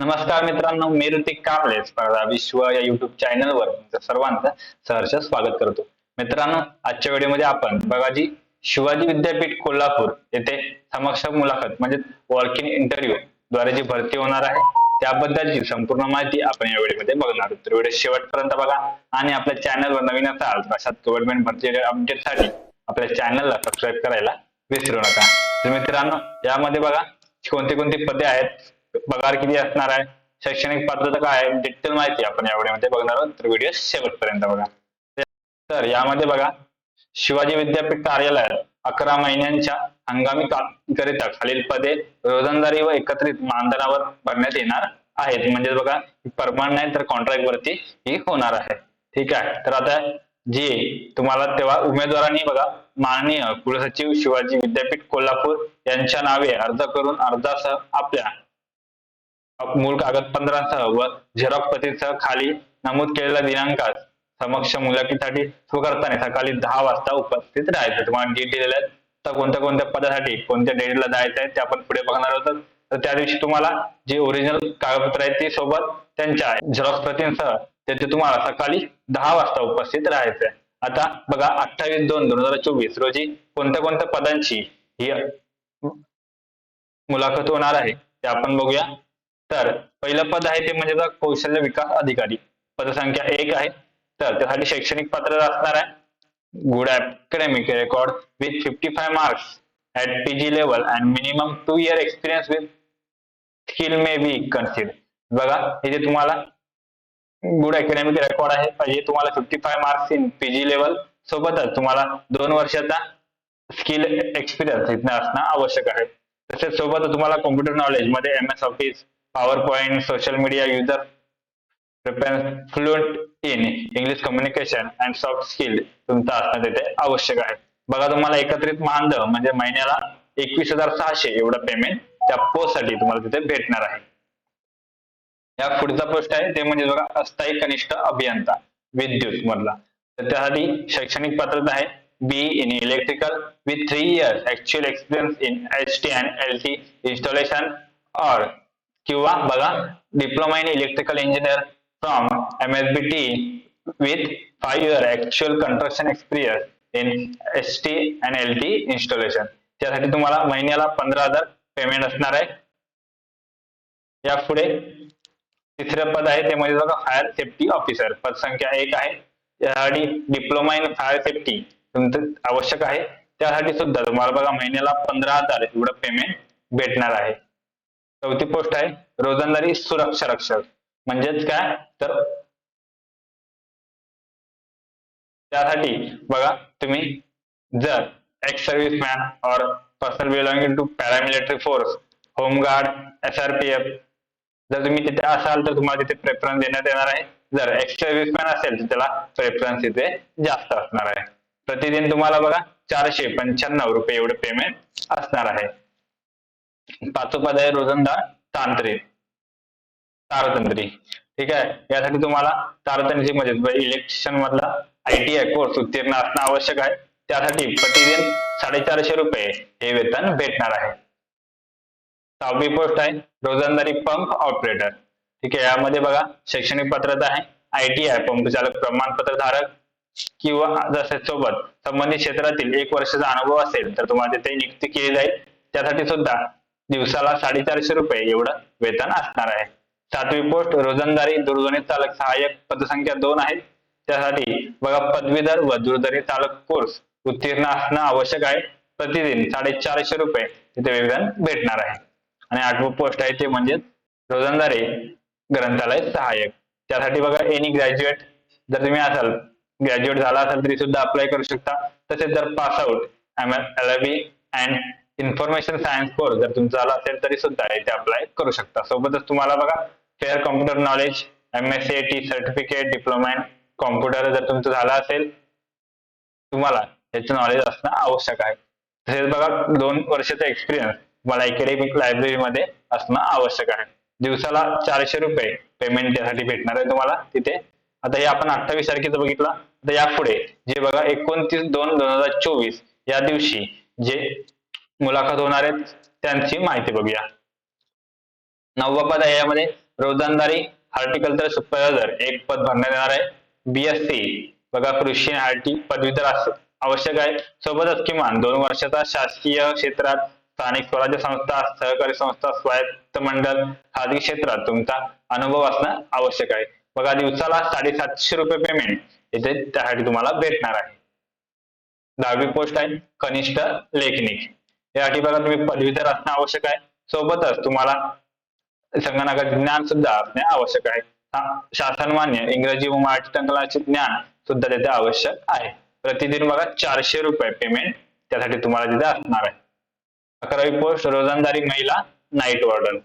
नमस्कार मित्रांनो मी ऋतिक कांबळे स्पर्धा विश्व या युट्यूब चॅनलवर वर सर्वांचं सहर्ष स्वागत करतो. मित्रांनो आजच्या व्हिडिओमध्ये आपण बघा जी शिवाजी विद्यापीठ कोल्हापूर येथे समक्ष मुलाखत म्हणजे वॉक इन इंटरव्ह्यू द्वारे जी भरती होणार आहे त्याबद्दलची संपूर्ण माहिती आपण या व्हिडिओमध्ये बघणार आहोत. तर व्हिडिओ शेवटपर्यंत बघा आणि आपल्या चॅनलवर नवीन असाल तर अशाच गव्हर्नमेंट भरती अपडेटसाठी आपल्या चॅनलला सबस्क्राईब करायला विसरू नका. तर मित्रांनो यामध्ये बघा कोणती कोणती पदे आहेत पगार किती असणार आहे? शैक्षणिक पात्रता काय आहे? डिटेल माहिती आपण या व्हिडिओमध्ये बघणार आहोत. तर व्हिडिओ शेवटपर्यंत बघा. तर यामध्ये बघा शिवाजी विद्यापीठ कार्यालयात अकरा महिन्यांच्या हंगामी करिता खालील पदे रोजंदारी व एकत्रित मानधनावर भरण्यात येणार आहेत. म्हणजे बघा परमान नाही तर कॉन्ट्रॅक्ट वरती ही होणार आहे. ठीक आहे? तर आता जी तुम्हाला तेव्हा उमेदवारांनी बघा माननीय कुलसचिव शिवाजी विद्यापीठ कोल्हापूर यांच्या नावे अर्ज करून अर्जासह आपल्या मूळ कागदपत्रांसह व झेरॉक्स प्रतीसह खाली नमूद केलेल्या दिनांकात समक्ष मुलाखतीसाठी स्वीकारताना सकाळी दहा वाजता उपस्थित राहायचं. तुम्हाला डेट दिलेल्या आहेत. तर कोणत्या कोणत्या पदासाठी कोणत्या डेटला जायचं आहे ते आपण पुढे बघणार आहोत. तर त्या दिवशी तुम्हाला जे ओरिजिनल कागदपत्र आहेत ते सोबत त्यांच्या झेरॉक्स प्रतींसह त्याचे तुम्हाला सकाळी दहा वाजता उपस्थित राहायचं आहे आता बघा अठ्ठावीस दोन दोन हजार चोवीस रोजी कोणत्या कोणत्या पदांची ही मुलाखत होणार आहे ते आपण बघूया. तर पहिलं पद आहे ते म्हणजे कौशल्य विकास अधिकारी. पदसंख्या एक आहे. तर त्यासाठी शैक्षणिक पात्रता असणार आहे. Good academic record with fifty five marks at P G level and minimum two year experience with skill may be consider बघा इथे तुम्हाला गुड अकॅडमिक रेकॉर्ड आहे पाहिजे तुम्हाला fifty five marks in PG level सोबतच तुम्हाला दोन वर्षाचा स्किल एक्सपिरियन्स इथं असणं आवश्यक आहे. तसेच सोबत तुम्हाला computer नॉलेजमध्ये M S office PowerPoint social media user fluent in English communication and soft skill तुमचं असणं तिथे आवश्यक आहे. बघा तुम्हाला एकत्रित मानद म्हणजे महिन्याला एकवीस हजार सहाशे एवढं पेमेंट त्या पोस्टसाठी तुम्हाला तिथे भेटणार आहे. या पुढचा पोस्ट आहे ते म्हणजे बघा अस्थायी कनिष्ठ अभियंता विद्युत मधला. तर त्यासाठी शैक्षणिक पात्रता आहे B in electrical with three years actual experience in H T and L T installation और किंवा बघा diploma in electrical engineer from M S B T with five year actual construction experience in S T and L T installation त्यासाठी तुम्हाला महिन्याला पंधरा हजार payment असणार आहे. या पुढे तिसरं पद आहे ते म्हणजे बघा फायर सेफ्टी ऑफिसर पद संख्या एक आहे. त्यासाठी डिप्लोमा इन फायर सेफ्टी तुमचं आवश्यक आहे. त्यासाठी सुद्धा तुम्हाला बघा महिन्याला पंधरा हजार एवढं पेमेंट भेटणार आहे. चौथी पोस्ट आहे रोजंदारी सुरक्षा रक्षक. म्हणजेच काय? तर त्यासाठी बघा तुम्ही जर एक्स सर्व्हिसमॅन और person belonging to paramilitary force home guard S R P F जर तुम्ही तिथे असाल तर तुम्हाला तिथे प्रेफरन्स देण्यात येणार आहे. जर एक्स सर्व्हिसमॅन असेल तर त्याला प्रेफरन्स तिथे जास्त असणार आहे. प्रतिदिन तुम्हाला बघा चारशे पंच्याण्णव रुपये एवढे पेमेंट असणार आहे. पाचोपाध्याय रोजंदा रोजंदार तांत्रिक तारतंत्री. ठीक आहे? यासाठी तुम्हाला तारतंत्री मदत म्हणजे इलेक्शन मधला आयटीआय कोर्स उत्तीर्ण असणं आवश्यक आहे. त्यासाठी प्रतिदिन साडेचारशे रुपये हे वेतन भेटणार आहे. सहावी पोस्ट आहे रोजंदारी पंप ऑपरेटर ठीक आहे यामध्ये बघा शैक्षणिक पात्रता आहे आयटीआय पंप चालक प्रमाणपत्र धारक किंवा जसे सोबत संबंधित क्षेत्रातील एक वर्षाचा अनुभव असेल तर तुम्हाला तिथे नियुक्ती केली जाईल. त्यासाठी सुद्धा दिवसाला साडेचारशे रुपये एवढं वेतन असणार आहे. सातवी पोस्ट रोजंदारी दूरध्वनी चालक सहाय्यक पदसंख्या दोन आहेत. त्यासाठी बघा पदवीधर व दूरध्वनी चालक कोर्स उत्तीर्ण असणं आवश्यक आहे. प्रतिदिन साडेचारशे रुपये तिथे वेतन भेटणार आहे. आणि आठवं पोस्ट आहे ते म्हणजे रोजंदारी ग्रंथालय सहाय्यक. त्यासाठी बघा एनी ग्रॅज्युएट जर तुम्ही असाल ग्रॅज्युएट झाला असाल तरी सुद्धा अप्लाय करू शकता. तसेच जर pass out M L B and information science course जर तुमचा झाला असेल तरी सुद्धा इथे अप्लाय करू शकता. सोबतच तुम्हाला बघा fair computer knowledge M S C T certificate diploma in computer जर तुमचं झालं असेल तुम्हाला याचं नॉलेज असणं आवश्यक आहे. तसेच बघा दोन वर्षाचा एक्सपिरियन्स तुम्हाला अकॅडमिक लायब्ररीमध्ये असणं आवश्यक आहे. दिवसाला चारशे रुपये पेमेंट त्यासाठी भेटणार आहे तुम्हाला तिथे. आता हे आपण अठ्ठावीस तारखेचं बघितलं. आता यापुढे जे बघा एकोणतीस दोन दोन हजार चोवीस या दिवशी जे मुलाखत होणार आहेत. त्यांची माहिती बघूया. नववा पद आहे यामध्ये रोजंदारी हॉर्टिकल्चर सुपरवायझर. एक पद भरण्यात येणार आहे. बीएससी बघा कृषी आयटी आरटी पदवीधर आवश्यक आहे. सोबतच किमान दोन वर्षाचा शासकीय क्षेत्रात स्थानिक स्वराज्य संस्था सहकारी संस्था स्वायत्त मंडळ खाजगी क्षेत्रात तुमचा अनुभव असणं आवश्यक आहे. बघा दिवसाला साडेसातशे रुपये पेमेंट इथे त्यासाठी तुम्हाला भेटणार आहे. दहावी पोस्ट आहे. कनिष्ठ लेखनिक. यासाठी बघा तुम्ही पदवीधर असणं आवश्यक आहे. सोबतच तुम्हाला संगणकाचे ज्ञान सुद्धा असणे आवश्यक आहे. शासन मान्य इंग्रजी व मराठी संकलनाचे ज्ञान सुद्धा तिथे आवश्यक आहे. प्रतिदिन बघा चारशे रुपये पेमेंट त्यासाठी तुम्हाला तिथे असणार आहे. अकरावी पोस्ट रोजंदारी महिला नाईट वॉर्डन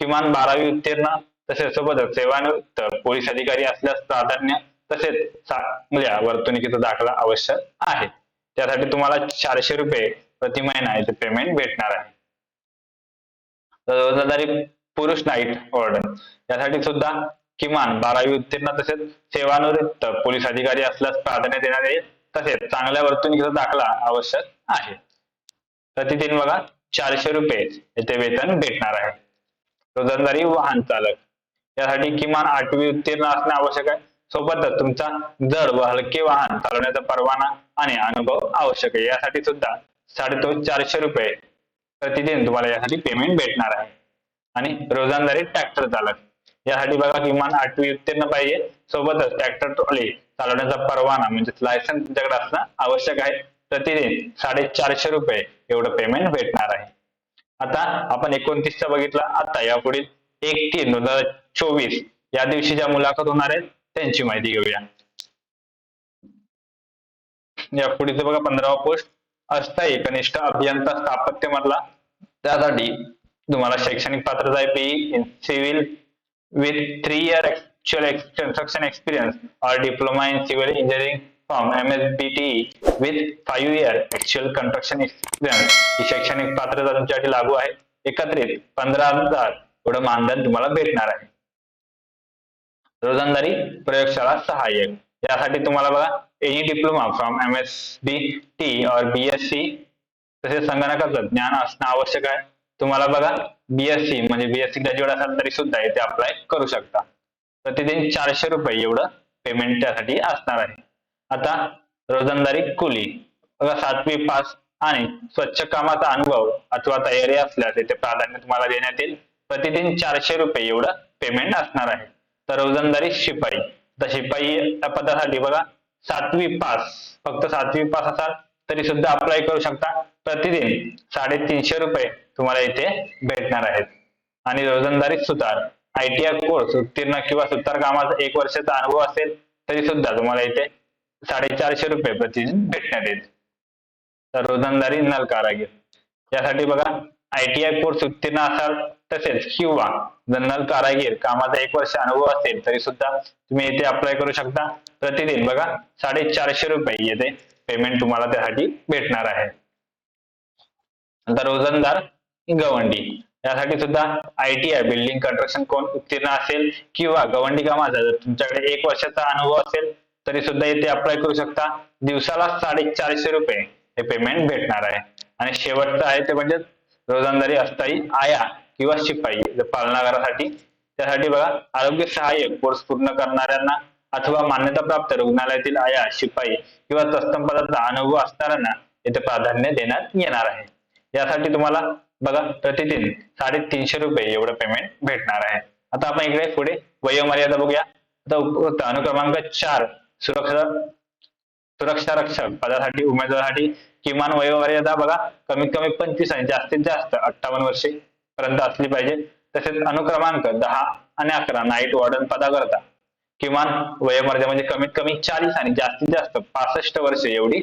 किमान बारावी उत्तीर्ण तसेच सोबतच सेवानिवृत्त पोलीस अधिकारी असल्यास प्राधान्य तसेच चांगल्या म्हणजे वर्तणुकीचा दाखला आवश्यक आहे. त्यासाठी तुम्हाला चारशे रुपये प्रति महिना याचे पेमेंट भेटणार आहे. तर रोजंदारी पुरुष नाईट वॉर्डन. यासाठी सुद्धा किमान बारावी उत्तीर्ण तसेच सेवानिवृत्त पोलीस अधिकारी असल्यास प्राधान्य देण्यात येईल. तसेच चांगल्या वर्तणुकीचा दाखला आवश्यक आहे. प्रतिदिन बघा चारशे रुपये येथे वेतन भेटणार आहे. रोजंदारी वाहन चालक. यासाठी किमान आठवी उत्तीर्ण असणे आवश्यक आहे. सोबतच तुमचा जड व हलके वाहन चालवण्याचा परवाना आणि अनुभव आवश्यक आहे. यासाठी सुद्धा साडेदोन चारशे रुपये प्रतिदिन तुम्हाला यासाठी पेमेंट भेटणार आहे. आणि रोजंदारी ट्रॅक्टर चालक यासाठी बघा किमान आठवी उत्तीर्ण पाहिजे. सोबतच ट्रॅक्टर ट्रॉली चालवण्याचा परवाना म्हणजे लायसन्स तुमच्याकडे असणं आवश्यक आहे. प्रतिदिन साडेचारशे रुपये एवढं पेमेंट भेटणार आहे. आता आपण एकोणतीसचा बघितला. आता यापुढील एक तीन दोन हजार चोवीस या दिवशी ज्या मुलाखत होणार आहेत त्यांची माहिती घेऊया. या पुढील बघा पंधरावा पोस्ट अस्थायी कनिष्ठ अभियंता स्थापत्य मधला त्यासाठी तुम्हाला शैक्षणिक पात्रता आहे P. In civil with three year actual construction experience or diploma in civil engineering from MSBTE with five year actual construction experience. ही शैक्षणिक पात्रता तुमच्यासाठी लागू आहे. एकत्रित पंधरा हजार एवढं मानधन तुम्हाला भेटणार आहे. रोजंदारी प्रयोगशाळा सहाय्यक. यासाठी तुम्हाला बघा any diploma from M S B T और बी एस सी तसेच संगणकाचं ज्ञान असणं आवश्यक आहे. तुम्हाला बघा बीएससी म्हणजे बीएससी ग्रॅज्युएट असाल तरी सुद्धा इथे अप्लाय करू शकता. प्रतिदिन चारशे रुपये एवढं पेमेंट त्यासाठी असणार आहे. आता रोजंदारी कुली बघा सातवी पास आणि स्वच्छ कामाचा अनुभव अथवा तयारी असल्यास इथे प्राधान्य तुम्हाला देण्यात येईल. प्रतिदिन चारशे रुपये एवढं पेमेंट असणार आहे. तर रोजंदारी शिपाई तर शिपाई या पदासाठी बघा सातवी पास. फक्त सातवी पास असाल तरी सुद्धा अप्लाय करू शकता. प्रतिदिन साडेतीनशे रुपये तुम्हाला इथे भेटणार आहेत. आणि रोजंदारी सुतार आयटीआय कोर्स उत्तीर्ण किंवा सुतार कामाचा एक वर्षाचा अनुभव असेल तरी सुद्धा तुम्हाला इथे साडेचारशे रुपये प्रतिदिन भेटण्यात येईल तर रोजंदारी नल कारागीर यासाठी बघा आयटीआय कोर्स उत्तीर्ण असाल तसेच किंवा जनरल कारागीर कामाचा एक वर्ष अनुभव असेल तरी सुद्धा तुम्ही इथे अप्लाय करू शकता. प्रतिदिन बघा साडेचारशे रुपये येथे पेमेंट तुम्हाला त्यासाठी भेटणार आहे. नंतर रोजंदार गवंडी यासाठी सुद्धा आयटीआय बिल्डिंग कन्स्ट्रक्शन कोण उत्तीर्ण असेल किंवा गवंडी कामाचा जर तुमच्याकडे एक वर्षाचा अनुभव असेल तरी सुद्धा इथे अप्लाय करू शकता. दिवसाला साडेचारशे रुपये हे पेमेंट भेटणार आहे. आणि शेवटचं आहे ते म्हणजे रोजंदारी अस्थायी आया. किंवा शिपाई पालनागारासाठी. त्यासाठी बघा आरोग्य सहाय्यक कोर्स पूर्ण करणाऱ्यांना अथवा मान्यता प्राप्त रुग्णालयातील आया शिपाई किंवा तत्सम पदाचा अनुभव असणाऱ्यांना येथे प्राधान्य देण्यात येणार आहे. यासाठी तुम्हाला बघा प्रतिदिन साडेतीनशे रुपये एवढं पेमेंट भेटणार आहे. आता आपण इकडे पुढे वयोमर्यादा बघूया. आता अनुक्रमांक चार सुरक्षा सुरक्षा रक्षक पदासाठी उमेदवारासाठी किमान वयोमर्यादा बघा कमीत कमी पंचवीस आणि जास्तीत जास्त अठ्ठावन्न वर्षे. पर्यंत असली पाहिजे. तसेच अनुक्रमांक दहा आणि अकरा नाईट वॉर्डन पदाकरता. किमान वयोमर्यादा म्हणजे कमीत कमी चाळीस आणि जास्तीत जास्त पासष्ट वर्ष एवढी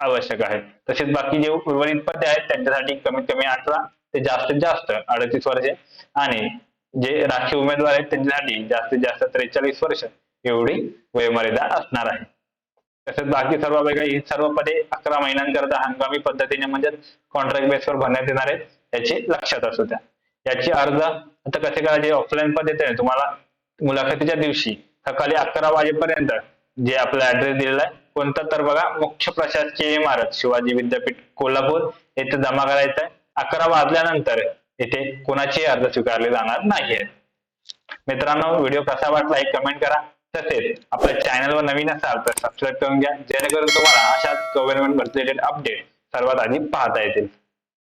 आवश्यक आहे. तसेच बाकी जे उर्वरित पदे आहेत त्यांच्यासाठी कमीत कमी अठरा ते जास्तीत जास्त अडतीस वर्षे आणि जे राखीव उमेदवार आहेत त्यांच्यासाठी जास्तीत जास्त त्रेचाळीस वर्ष एवढी वयोमर्यादा असणार आहे. तसेच बाकी सर्व वेगळी ही सर्व पदे अकरा महिन्यांकरता हंगामी पद्धतीने म्हणजे कॉन्ट्रॅक्ट बेसवर भरण्यात येणार आहेत. याची लक्षात असू द्या. याची अर्ज आता कसे करायचे? ऑफलाईन पद्धतीने. तुम्हाला मुलाखतीच्या दिवशी सकाळी अकरा वाजेपर्यंत जे आपला ऍड्रेस दिलेला आहे कोणता तर बघा मुख्य प्रशासकीय इमारत शिवाजी विद्यापीठ कोल्हापूर येथे जमा करायचा आहे. अकरा वाजल्यानंतर येथे कोणाचे अर्ज स्वीकारले जाणार नाहीये. मित्रांनो व्हिडिओ कसा वाटला एक कमेंट करा. तसेच आपल्या चॅनलवर नवीन असाल तर सबस्क्राईब करून घ्या. जेणेकरून तुम्हाला अशाच गव्हर्नमेंट रिलेटेड अपडेट सर्वात आधी पाहता येतील.